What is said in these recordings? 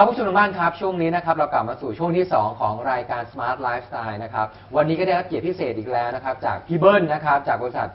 ครับผู้ชมทางบ้านครับช่วงนี้นะครับเรากลับมาสู่ช่วงที่ 2 ของรายการ Smart Lifestyle นะครับวันนี้ก็ได้รับเกียรติพิเศษอีกแล้วนะครับจากพี่เบิ้ลนะครับจากบริษัท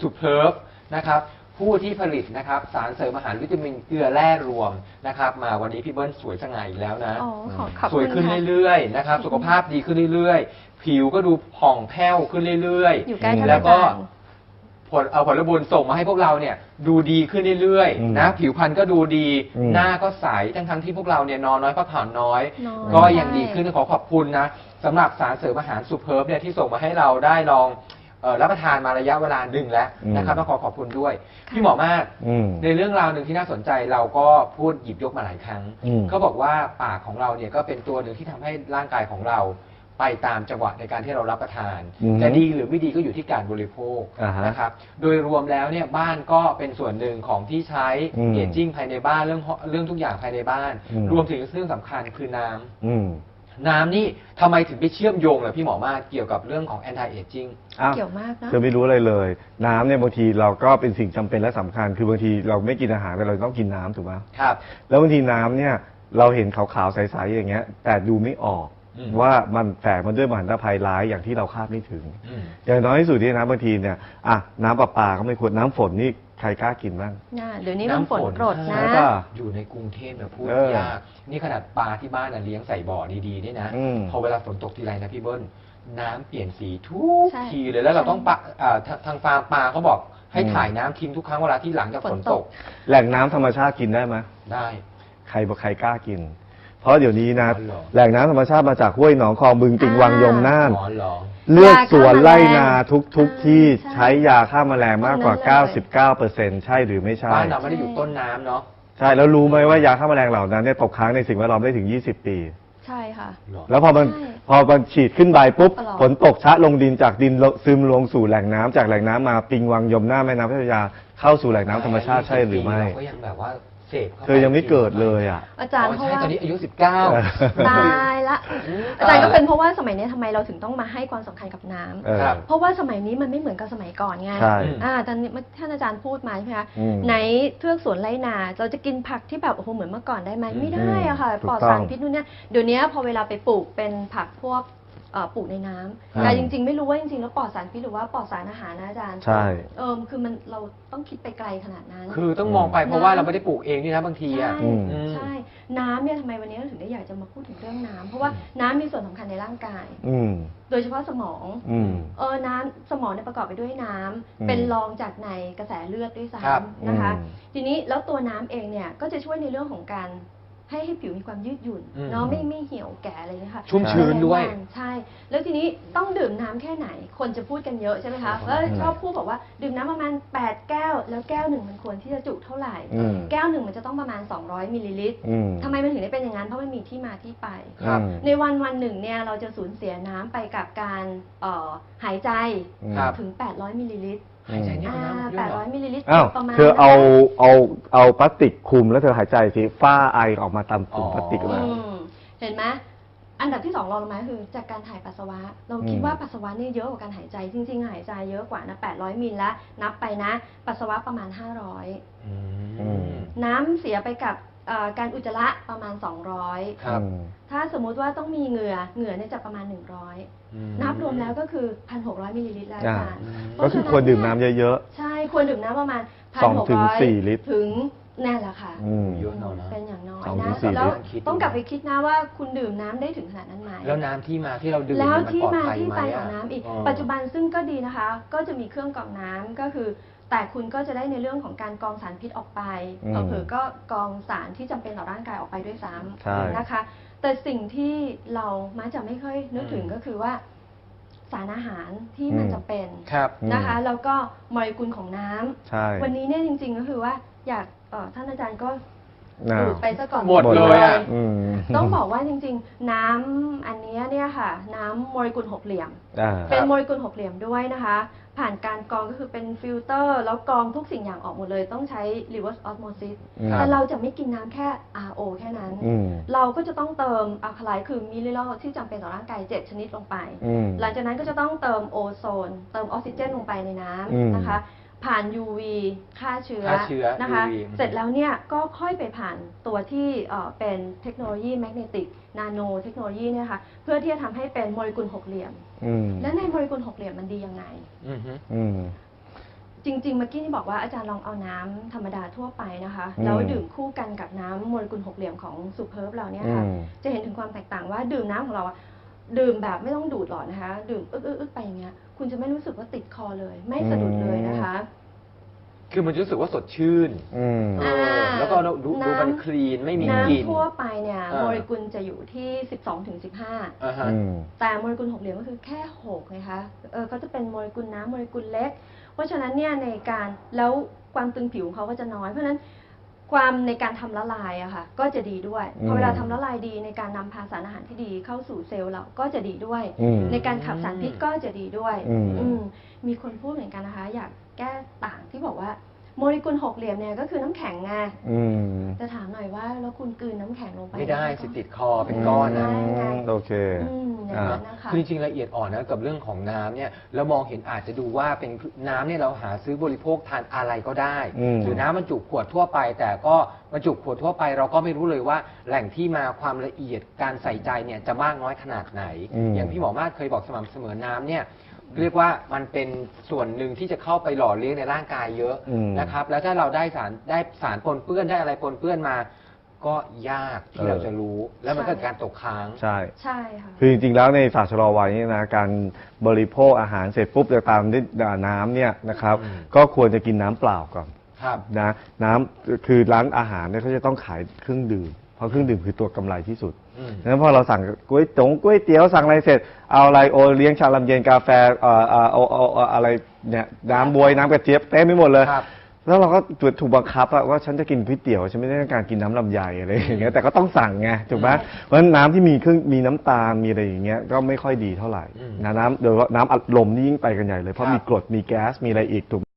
สุเพร์ฟนะครับผู้ที่ผลิตนะครับสารเสริมอาหารวิตามินเกลือแร่รวมนะครับมาวันนี้พี่เบิ้ลสวยสง่าอีกแล้วนะอ๋อขอขอบสวยคุณขึ้นค่ะเรื่อยๆนะครับสุขภาพดีขึ้นเรื่อยๆ ผิวก็ดูผ่องแผ้วขึ้นเรื่อยอยู่ใกล้ท่านแล้วอาก็จารย์ ผลเอาผลบุญส่งมาให้พวกเราเนี่ยดูดีขึ้นเรื่อยอืมๆนะผิวพรรณก็ดูดี อืม หน้าก็ใสทั้งทั้งๆที่พวกเราเนี่ยนอนน้อยพักผ่อนน้อย น้อยก็ยังดีขึ้นขอขอบคุณนะสำหรับสารเสริมอาหารซูเพิร์บเนี่ยที่ส่งมาให้เราได้ลองเอ่อรับประทานมาระยะเวลาหนึ่งแล้วอืม นะครับต้องขอขอบคุณด้วยค่ะพี่หมอมาก อืม ในเรื่องราวหนึ่งที่น่าสนใจเราก็พูดหยิบยกมาหลายครั้งอืมเขาบอกว่าปากของเราเนี่ยก็เป็นตัวหนึ่งที่ทำให้ร่างกายของเรา ไปตามจังหวะในการที่เรารับประทาน อืมจะดีหรือไม่ดีก็อยู่ที่การบริโภคอ่าฮะนะครับ โดยรวมแล้วเนี่ยบ้านก็เป็นส่วนหนึ่งของที่ใช้อืมเอจจิ้งภายในบ้านเรื่องเรื่องทุกอย่างภายในบ้าน อืม รวมถึงเรื่องสำคัญคือน้ำ อืมน้ำนี่ทำไมถึงไปเชื่อมโยงเลยพี่หมอมากเกี่ยวกับเรื่องของ anti aging อ้าวเกี่ยวมากนะ เธอไม่รู้อะไรเลย น้ำเนี่ยบางทีเราก็เป็นสิ่งจำเป็นและสำคัญ คือบางทีเราไม่กินอาหารแต่เราต้องกินน้ำถูกไหมครับ แล้วบางทีน้ำเนี่ยเราเห็นขาวๆใสๆอย่างเงี้ย แต่ดูไม่ออกอืม ว่ามันแฝงมันด้วยมหันตภัยร้ายอย่างที่เราคาดไม่ถึงอืมอย่างน้อยที่สุดที่นะบางทีเนี่ยอะน้ำประปาก็ไม่ควรน้ำฝนนี่ใครกล้ากินบ้าง น่ะเดี๋ยวนี้มันฝนกรดนะน้ำฝนอยู่ในกรุงเทพเนี่ยพูดเออยาก นี่ขนาดปลาที่บ้านน่ะเลี้ยงใส่บ่อดีๆเนี่ยนะ อืม พอเวลาฝนตกทีไรนะพี่เบิ้ลน้ำเปลี่ยนสีทุกใช่ทีเลยแล้วเราต้องปะอ่าทาทางฟาร์มปลาเขาบอกให้อืมถ่ายน้ำทิ้งทุกครั้งเวลาที่หลังจากฝนฝนตตกก แหล่งน้ำธรรมชาติกินได้ไหมได้ ใครบอกใครกล้ากิน เพราะเดี๋ยวนี้นะ อ๋อเหรอ แหล่งน้ำธรรมชาติมาจากห้วยหนองคลองบึงติงวังยมน่านอ๋อเหรอ เลือกสวนไร่นายาฆ่าแมลงทุกทุกที่ใช่ใช้ยาฆ่าแมลงมากกว่าตรงนั้นเลย99%ใช่หรือไม่ใช่ บ้านเราไม่ได้อยู่ต้นน้ำเนาะใช่แล้วรู้ไหมว่ายาฆ่าแมลงเหล่านั้นเนี่ยตกค้างในสิ่งแวดล้อมได้ถึง 20 ปี ใช่ค่ะ เหรอแล้วพอมันใช่พอมันฉีดขึ้นใบปุ๊บตลอดฝนตกชะลงดินจากดินลงซึมลงสู่แหล่งน้ำจากแหล่งน้ำมาปิงวังยมหน้าแม่น้ำเจ้าพระยาเข้าสู่แหล่งน้ำธรรมชาติใช่หรือไม่ เราก็ยังแบบว่า เสพข้าปเธอยังไม่เกิดเลยอะ อาจารย์อ๋อเพราะใช่ว่า ตอนนี้อายุ19ตายละ อาจารย์ก็เป็นเพราะว่าสมัยนี้ทำไมเราถึงต้องมาให้ความสำคัญกับน้ำเออ ครับ เพราะว่าสมัยนี้มันไม่เหมือนกับสมัยก่อนไงใช่ อ่าตอนนี้ท่านอาจารย์พูดมาใช่ไหมคะอืมไหนเทือกสวนไรนาเราจะกินผักที่แบบโอ้โหเหมือนเมื่อก่อนได้ไหมอืมไม่ได้อะค่ะถูกปลอดต้องสารพิษนู่นเนี่ยเดี๋ยวนี้พอเวลาไปปลูกเป็นผักพวก เอ่อปลูกในน้ำครับแต่จริง ๆ ไม่รู้ว่าจริงๆแล้วปลอดสารพิษหรือว่าปลอดสารอาหารนะอาจารย์ใช่ เออคือมันเราต้องคิดไปไกลขนาดนั้น คือต้องมองไปเพราะว่าเราไม่ได้ปลูกเองนี่นะบางทีใช่อะอืม ใช่น้ำเนี่ยทำไมวันนี้เราถึงได้อยากจะมาพูดถึงเรื่องน้ำเพราะว่าน้ำมีส่วนสำคัญในร่างกาย อืม โดยเฉพาะสมอง อืม เออน้ำสมองเนี่ยประกอบไปด้วยน้ำอืมเป็นรองจากในกระแสเลือดด้วยครับ ซ้ำนะคะ อืม ทีนี้แล้วตัวน้ำเองเนี่ยก็จะช่วยในเรื่องของการ ให้ให้ผิวมีความยืดหยุ่นอืมเนาะไม่ไม่เหี่ยวแก่อะไรเลยค่ะชุ่มชื้นด้วยใช่แล้วทีนี้ต้องดื่มน้ำแค่ไหน คนจะพูดกันเยอะใช่ไหมคะอืมแล้วชอบพูดบอกว่าดื่มน้ำประมาณ 8 แก้ว แล้วแก้วหนึ่งมันควรที่จะจุเท่าไหร่ อืม แก้วหนึ่งมันจะต้องประมาณ 200มิลลิลิตรอืมทำไมมันถึงได้เป็นอย่างนั้นเพราะมันมีที่มาที่ไป ครับอืมในวันวันหนึ่งเนี่ยเราจะสูญเสียน้ำไปกับการเอ่อหายใจครับ ถึง 800มิลลิลิตร หายใจเนี่ยอ่ามั นน้ำเยอะเหรอ800มิลลิลิตรอ้าวประมาณเธอเอานั้นเอาเอาพลาสติกคลุมแล้วเธอหายใจสิฝ้าไอออกมาตามถุงอ๋อพลาสติกอืเลยมเห็นไหมอันดับที่สองรองลงมาคือ จากการถ่ายปัสสาวะ เราคิดอืม ว่าปัสสาวะนี่เยอะกว่าการหายใจ จริง ๆ หายใจเยอะกว่านะ 800 มิลแล้วนับไปนะ ปัสสาวะประมาณ 500 อือืมมน้ำเสียไปกับ เอ่อการอุจจาระประมาณ200ครับอืมถ้าสมมุติว่าต้องมีเหงื่อเหงื่อเนี่ยจะประมาณ 100 อืม นับรวมแล้วก็คือ 1,600มิลลิลิตรแล้วอาจารย์อืมก็คือควรดื่มน้ำเยอะ ใช่ควรดื่มน้ำประมาณสองถึงสี่ลิตร ถึงนั่นแหละค่ะ ๆอืม เยอะหน่อยนะ เป็นอย่างน้อยสองถึนะงสี่แล้วลิตรคิดดูต้องกลับไปคิดนะว่าคุณดื่มน้ำได้ถึงขนาดนั้นไหม แล้วน้ำที่มาที่เราดื่มแล้วเนี่ยนที่ปลอดมาภัยที่ไหไปะของน้ำอีกอ๋อปัจจุบันซึ่งก็ดีนะคะ ก็จะมีเครื่องกรองน้ำก็คือ แต่คุณก็จะได้ในเรื่องของการกรองสารพิษออกไปอืมเผลอๆก็กรองสารที่จำเป็นต่อร่างกายออกไปด้วยซ้ใช่ำนะคะ แต่สิ่งที่เรามักจะไม่ค่อยนึกถึงอืมก็คือว่า สารอาหารที่มันอืมจะเป็นครับ นะคะ แล้วก็โมเลกุลของน้ำ ใช่วันนี้เนี่ยจริงๆก็คือว่าอยากเอ่อท่านอาจารย์ก็น่าดูดไปซะก่อนหมดเลยอะ อืมต้องบอกว่าจริงๆ น้ำอันเนี้ยเนี่ยค่ะ น้ำโมเลกุลหกเหลี่ยม อ่า เป็นโมเลกุลหกเหลี่ยมด้วยนะคะ ผ่านการกรองก็คือเป็นฟิลเตอร์ แล้วกรองทุกสิ่งอย่างออกหมดเลย ต้องใช้ reverse osmosis อืมแต่เราจะไม่กินน้ำแค่ RO แค่นั้น อืม เราก็จะต้องเติมอะคาไลคือมิลลิลที่จำเป็นต่อร่างกาย 7 ชนิดลงไป อืม หลังจากนั้นก็จะต้องเติมโอโซน เติมออกซิเจนลงไปในน้อืมำนะคะ ผ่าน UV ฆ่าเชื้อฆ่าเชื้อนะคะ UV เสร็จแล้วเนี่ยก็ค่อยไปผ่านตัวที่เอ่อเป็นเทคโนโลยีแมกเนติกนาโนเทคโนโลยีเนี่ยค่ะเพื่อที่จะทำให้เป็นโมเลกุลหกเหลี่ยม อืมและในโมเลกุลหกเหลี่ยมมันดียังไง อือฮึ อืม จริงๆเมื่อกี้นี่บอกว่าอาจารย์ลองเอาน้ำธรรมดาทั่วไปนะคะ อืม แล้วดื่มคู่กันกับน้ำโมเลกุลหกเหลี่ยมของซูเพิร์บเราเนี่ยค่ะอืมจะเห็นถึงความแตกต่างว่าดื่มน้ำของเราอะ ดื่มแบบไม่ต้องดูดหลอดนะคะ ดื่มอึกอึกอึกไปอย่างเงี้ย คุณจะไม่รู้สึกว่าติดคอเลย ไม่สะดุดเลยนะคะ คือมันจะรู้สึกว่าสดชื่นอืม เออแล้วก็ดูดูน้ำมันคลีนไม่มีกลิ่น น้ำทั่วไปเนี่ยอ่า โมเลกุลจะอยู่ที่ 12ถึง15อ่าฮะ อืมแต่โมเลกุลหกเหลี่ยมก็คือแค่6ไงคะเออเขาจะเป็นโมเลกุลน้ำโมเลกุลเล็ก เพราะฉะนั้นเนี่ยในการแล้วความตึงผิวของเขาก็จะน้อยเพราะฉะนั้น ความในการทำละลายอะค่ะ ก็จะดีด้วยอืมพอเวลาทำละลายดีในการนำพาสารอาหารที่ดีเข้าสู่เซลล์เราก็จะดีด้วย อืมในการขับสารพิษก็จะดีด้วยอืม อืมมีคนพูดเหมือนกันนะคะ อยากแก้ต่างที่บอกว่า โมเลกุลหกเหลี่ยมเนี่ยก็คือน้ำแข็งไงอืมจะถามหน่อยว่าแล้วคุณกลืนน้ำแข็งลงไปไม่ได้ห สิติดคอเป็นก้อนนะอืมโอเคอืมอย่างนั้นนะคะ คือจริงๆละเอียดอ่อนนะกับเรื่องของน้ำเนี่ยเรามองเห็นอาจจะดูว่าเป็นน้ำเนี่ยเราหาซื้อบริโภคทานอะไรก็ได้ อืม หรือน้ำบรรจุขวดทั่วไป แต่ก็บรรจุขวดทั่วไป เราก็ไม่รู้เลยว่าแหล่งที่มาความละเอียดการใส่ใจเนี่ยจะมากน้อยขนาดไหน อืมอย่างพี่หมอมาศเคยบอกสม่ำเสมอน้ำเนี่ย เรียกว่ามันเป็นส่วนหนึ่งที่จะเข้าไปหล่อเลี้ยงในร่างกายเยอะอืมนะครับ แล้วถ้าเราได้สารได้สารปนเปื้อนได้อะไรปนเปื้อนมา ก็ยากที่เออ เราจะรู้ แล้วมันก็เกิดการตกค้าง ใช่ ใช่ค่ะ คือจริงๆ แล้วในศาสตร์ชะลอวัยนี่นะการบริโภคอาหารเสร็จปุ๊บจะตามด้วยน้ำเนี่ยนะครับ อืม ก็ควรจะกินน้ำเปล่าก่อนครับ นะน้ำคือร้านอาหารเนี่ยเขาจะต้องขายเครื่องดื่มเพ ราะเครื่องดื่มคือตัวกำไรที่สุดอืมงั้นพอเราสั่งก๋วยตงก๋วยเตี๋ยวสั่งอะไรเสร็จ เอาอะไรโอเลี้ยงชาลำเย็นกาแฟเอ่อเอ่อเอาเอาเอาอะไรเนี่ยน้ำบวยน้ำกระเจี๊ยบเต็มไปหมดเลย ครับ แล้วเราก็ถูกบังคับอะว่าฉันจะกินก๋วยเตี๋ยวฉันไม่ได้ต้องการกินน้ำลำไยอะไรอย่างเงี้ยแต่ก็ต้องสั่งไงถูกไหมเพราะฉะนั้นน้ำที่มีเครื่องมีน้ำตาลมีอะไรอย่างเงี้ยก็ไม่ค่อยดีเท่าไหร่อืมนะน้ำโดยเฉพาะน้ำอัดลมนี่ยิ่งไปกันใหญ่เลยเพราะครับมีกรดมีแก๊สมีอะไรอีกถูกไหม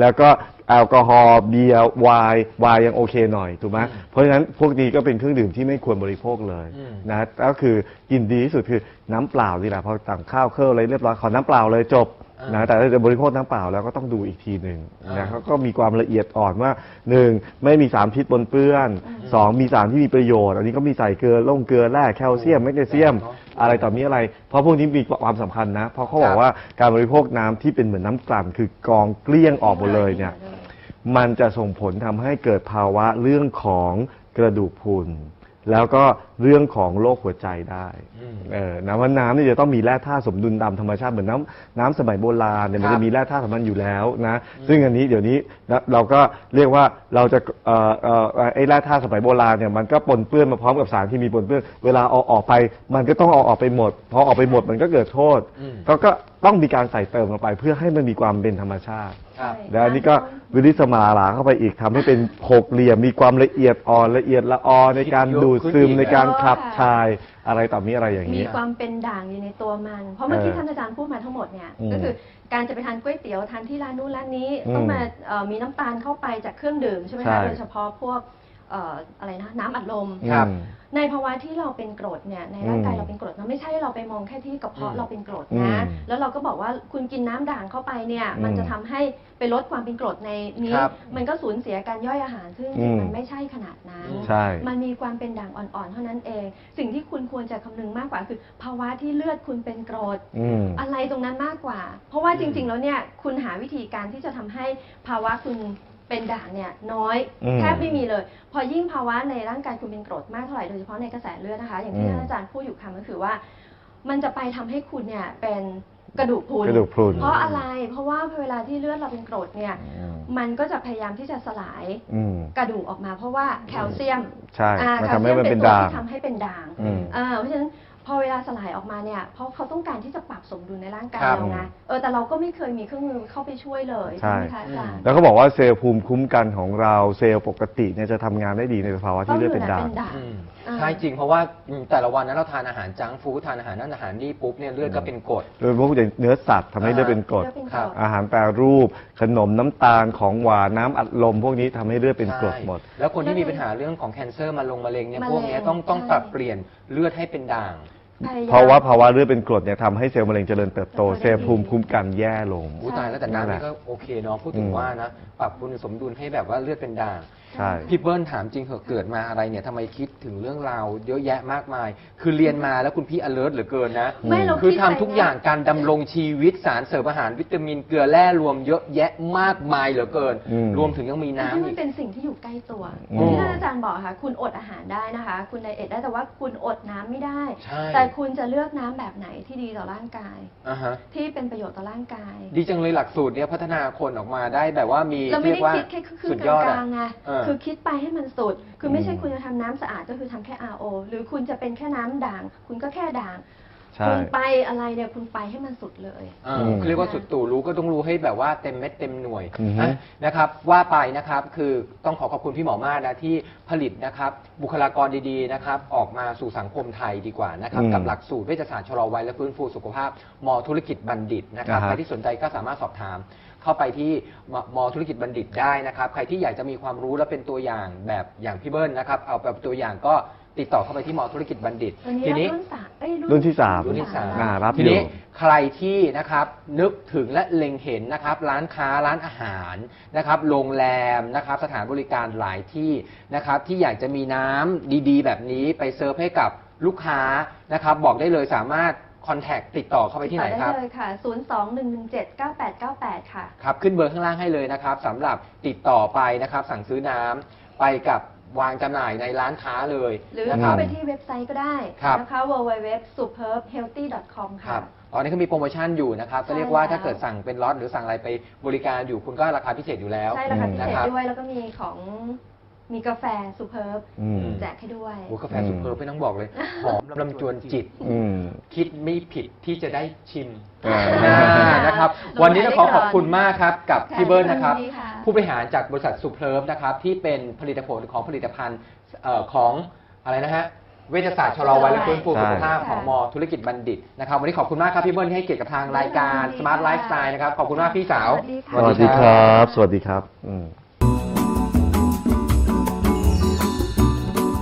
แล้วก็ แอลกอฮอล์เบียร์ไวน์ไวน์ยังโอเคหน่อยถูกไหมเพราะฉะนั้นพวกนี้ก็เป็นเครื่องดื่มที่ไม่ควรบริโภคเลยอืมนะก็คือกินดีที่สุดคือน้ำเปล่าดีแหละพอต่างข้าวเครื่องอะไรเรียบร้อยขอน้ำเปล่าเลยจบอ่านนะแต่ถ้าจะบริโภคน้ำเปล่าแล้วก็ต้องดูอีกทีหนึ่งอ่านะเขาก็มีความละเอียดอ่อนว่าหนึ่งไม่มีสารพิษปนเปื้อนสองมีสารที่มีประโยชน์ อันนี้ก็มีใส่เกลือลงเกลือแร่แคลเซียมแมกนีเซียมเนอะอะไรต่อมีอะไร เพราะพวกนี้มีความสำคัญนะ เพราะเขาบอครักบว่าการบริโภคน้ำที่เป็นเหมือนน้ำกลั่นคือกรองเกลี้ยงออกหมดเลยเนี่ย มันจะส่งผลทำให้เกิดภาวะเรื่องของกระดูกพรุนแล้วก็เรื่องของโรคหัวใจได้อืมเออนะว่าน้ำนี่จะต้องมีแร่ธาตุสมดุลตามธรรมชาติเหมือนน้ำน้ำสมัยโบราณเนี่ยมันครับจะมีแร่ธาตุของมันอยู่แล้วนะ ซึ่งอันนี้เดี๋ยวนี้นะเราก็เรียกว่าเราจะเอ่อเอ่อเอ่อไอ้แร่ธาตุสมัยโบราณเนี่ยมันก็ปนเปื้อนมาพร้อมกับสารที่มีปนเปื้อน เวลาเอาออกไปมันก็ต้องเอาออกไปหมด พอออกไปหมดมันก็เกิดโทษอืมก็ก็ต้องมีการใส่เติมลงไป เพื่อให้มันมีความเป็นธรรมชาติ ครับแล้วอันนี้ก็วิริสมาลาเข้าไปอีกทำให้เป็นหกเหลี่ยมมีความละเอียดอ่อนละเอียดละออในการดูดซึมในการขับถ่ายอะไรต่อมีอะไรอย่างมีนี้ ความเป็นด่างอยู่ในตัวมัน เพราะเมื่อกี้เออท่านอาจารย์พูดมาทั้งหมดเนี่ย อืมก็คือการจะไปทานก๋วยเตี๋ยวทานที่ร้านนู้นร้านนี้ อืมต้องมาเอ่อมีน้ำตาลเข้าไปจากเครื่องดื่มใช่ไหมใช่คะโดยเฉพาะพวก เอ่ออะไรนะน้ำอัดลม ครับอืมในภาวะที่เราเป็นกรดเนี่ยในร่างกายอืมเราเป็นกรดนะไม่ใช่เราไปมองแค่ที่กระเพาะอืม เราเป็นกรดอืนะมแล้วเราก็บอกว่าคุณกินน้ำด่างเข้าไปเนี่ยอืมมันจะทำให้ไปลดความเป็นกรดในนี้ ครับมันก็สูญเสียการย่อยอาหารซึ่งอืมมันไม่ใช่ขนาดนั้น ใช่ มันมีความเป็นด่างอ่อนๆ เท่านั้นเอง สิ่งที่คุณควรจะคำนึงมากกว่าคือ ภาวะที่เลือดคุณเป็นกรด อืม อะไรตรงนั้นมากกว่า เพราะว่าอืมจริง ๆ แล้วเนี่ยคุณหาวิธีการที่จะทำให้ภาวะคุณ เป็นด่างเนี่ยน้อยอืมแทบไม่มีเลย พอยิ่งภาวะในร่างกายคุณเป็นกรดมากเท่าไหร่โดยเฉพาะในกระแสเลือดนะคะ อย่างที่อืม ท่านอาจารย์พูดอยู่คำก็คือว่า มันจะไปทำให้คุณเนี่ยเป็นกระดูกพรุนกระดูกพรุนเพราะอะไรเพราะว่าเวลาที่เลือดเราเป็นกรดเนี่ย อืมมันก็จะพยายามที่จะสลายอืมกระดูกออกมา เพราะว่าแคลเซียมใช่อ่ามันแคลทำให้เซียมมันเป็เป็นนตัวด่าง ที่ทำให้เป็นด่างอืม อ่าเพราะฉะนั้น พอเวลาสลายออกมาเนี่ยเพราะเขาต้องการที่จะปรับสมดุลในร่างกายครับเราไงเออแต่เราก็ไม่เคยมีเครื่องมือเข้าไปช่วยเลยใช่ ใช่ไหมคะอาจารย์แล้วก็บอกว่าเซลล์ภูมิคุ้มกันของเราเซลล์ปกติเนี่ยจะทำงานได้ดีในภาวะที่เลือดเป็นด่างต้องอยู่ในเป็นด่าง อืมอ่า ใช่จริงเพราะว่าอืมแต่ละวันนั้นเราทานอาหารจังก์ฟู้ดทานอาหารนั่นอาหารนี่ปุ๊บเนี่ยเลือดก็เป็นกรด โดยเฉพาะอย่างเนื้อสัตว์ทำให้เลือดเป็นกรด เลือดเป็นกครัรบด อาหารแปรรูป ขนมน้ำตาลของหวานน้ำอัดลม พวกนี้ทำให้เลือดเป็นกรดหมดแล้วคนที่มีปัญหาเรื่องของแคนเซอร์มาลงมะเร็งเนี่ยมะเร็งพวกเนี้ยต้องต้องใช่ ปรับเปลี่ยนเลือดให้เป็นด่าง พยายามเพราะว่าภาวะเลือดเป็นกรดเนี่ยทำให้เซลล์มะเร็งเจริญเติบโตเติบโตได้เซลล์ภูมิคุ้มกันแย่ลง อู้ตายแล้วแต่นั่นน้ำแหนี่ละก็โอเคเนาะพูดถึงอืมว่านะปรับคุณสมดุลให้แบบว่าเลือดเป็นด่าง ใช่ พี่เบิ้ลถามจริงเหอะเกิดมาอะไรเนี่ยทำไมคิดถึงเรื่องราวเยอะแยะมากมาย คือเรียนมาแล้วคุณพี่ alert เหลือเกินนะ ไม่เราคือคิดทำไปทุกอย่างการดำรงชีวิตสารเสริมอาหารวิตามินเกลือแร่รวมเยอะแยะมากมายเหลือเกิน อืม รวมถึงยังมีที่น้ำมัอีนก เป็นสิ่งที่อยู่ใกล้ตัวอืมที่ท่านอาจารย์บอกค่ะ คุณอดอาหารได้นะคะ คุณไดเอทได้แต่ว่าคุณอดน้ำไม่ได้ ใช่ แต่คุณจะเลือกน้ำแบบไหนที่ดีต่อร่างกาย อ่าฮะ ที่เป็นประโยชน์ต่อร่างกาย ดีจังเลยหลักสูตรเนี่ยพัฒนาคนออกมาได้แบบว่ามีเราไม่เรียได้กว่าคิดแค่ครึ่สุงดกยอดลาอะงๆไงเออคือคิดไปให้มันสุด คือไม่ใช่อืมคุณจะทำน้ำสะอาดก็คือทำแค่ RO หรือคุณจะเป็นแค่น้ำด่าง คุณก็แค่ด่าง ใช่ คุณไปอะไรเนี่ยคุณไปให้มันสุดเลย เออเขาเรียกว่าสุดตู่รู้ก็ต้องรู้ให้แบบว่าเต็มเม็ดเต็มหน่วยอือฮึ นะนะครับ ว่าไปนะครับคือต้องขอขอบคุณพี่หมอมากนะที่ผลิตนะครับ บุคลากรดีๆนะครับ ออกมาสู่สังคมไทยดีกว่านะครับ อืมกับหลักสูตรเวชศาสตร์ชะลอวัยและฟื้นฟูสุขภาพมธุรกิจบัณฑิตนะครับอ่าฮะใครที่สนใจก็สามารถสอบถาม เข้าไปที่มมธุรกิจบัณฑิตได้นะครับ ใครที่อยากจะมีความรู้และเป็นตัวอย่างแบบอย่างพี่เบิ้ลนะครับ เอาแบบตัวอย่างก็ติดต่อเข้าไปที่มธุรกิจบัณฑิต วันนี้ทีรับนี้รุ่นสามเอ้ยรุ่นที่สามรุ่นที่สามอ่ารับทีอยู่ นี้ใครที่นะครับนึกถึงและเล็งเห็นนะครับร้านค้าร้านอาหารนะครับโรงแรมนะครับสถานบริการหลายที่นะครับที่อยากจะมีน้ำดีๆ แบบนี้ไปเซิร์ฟให้กับลูกค้านะครับบอกได้เลยสามารถ คอนแทคติดต่อเข้าไปที่ไหนครับติดต่อได้เลยค่ะ 021179898 ค่ะ ครับขึ้นเบอร์ข้างล่างให้เลยนะครับสำหรับติดต่อไปนะครับ สั่งซื้อน้ำไปกับวางจำหน่ายในร้านค้าเลยหรือนะคเข้ารับ ไปที่เว็บไซต์ก็ได้ครับ นะคะ www.superbhealthy.com ครัค่ะบตอนนี้เขามีโปรโมชั่นอยู่นะครับใช่ก็เรียกว่าแล้ว ถ้าเกิดสั่งเป็นล็อตหรือสั่งอะไรไปบริการอยู่คุณก็ราคาพิเศษอยู่แล้ว ใช่ราคาพิเศนะษครับ ด้วยแล้วก็มีของ มีกาแฟซูเ e อร์อืม แจกให้ด้วย โอ้กาแฟอืม สุดเพอร์ไม่ต้องบอกเลย หอมลำจวนจิต อืม คิดไม่ผิดที่จะได้ชิมอ่า อ่านะครับ วันนี้ต้องขอขอบคุณมากครับกับค่ะพี่เบิร์นนะครับ ยินดีค่ะ ผู้บริหารจากบริษัทสุเพลิฟนะครับที่เป็นผลิตผลของผลิตภัณฑ์เอ่อของอะไรนะฮะเวชศาสตร์ชะลอวัยและฟื้นฟูสุขภาพของมธุรกิจบัณฑิตนะครับวันนี้ขอบคุณมากครับพี่เบิร์นที่ให้เกียรติกับทางรายการ Smart Lifestyle นะครับขอบคุณมากพี่สาว สวัสดีค่ะ สวัสดีครับ สวัสดีครับ อืม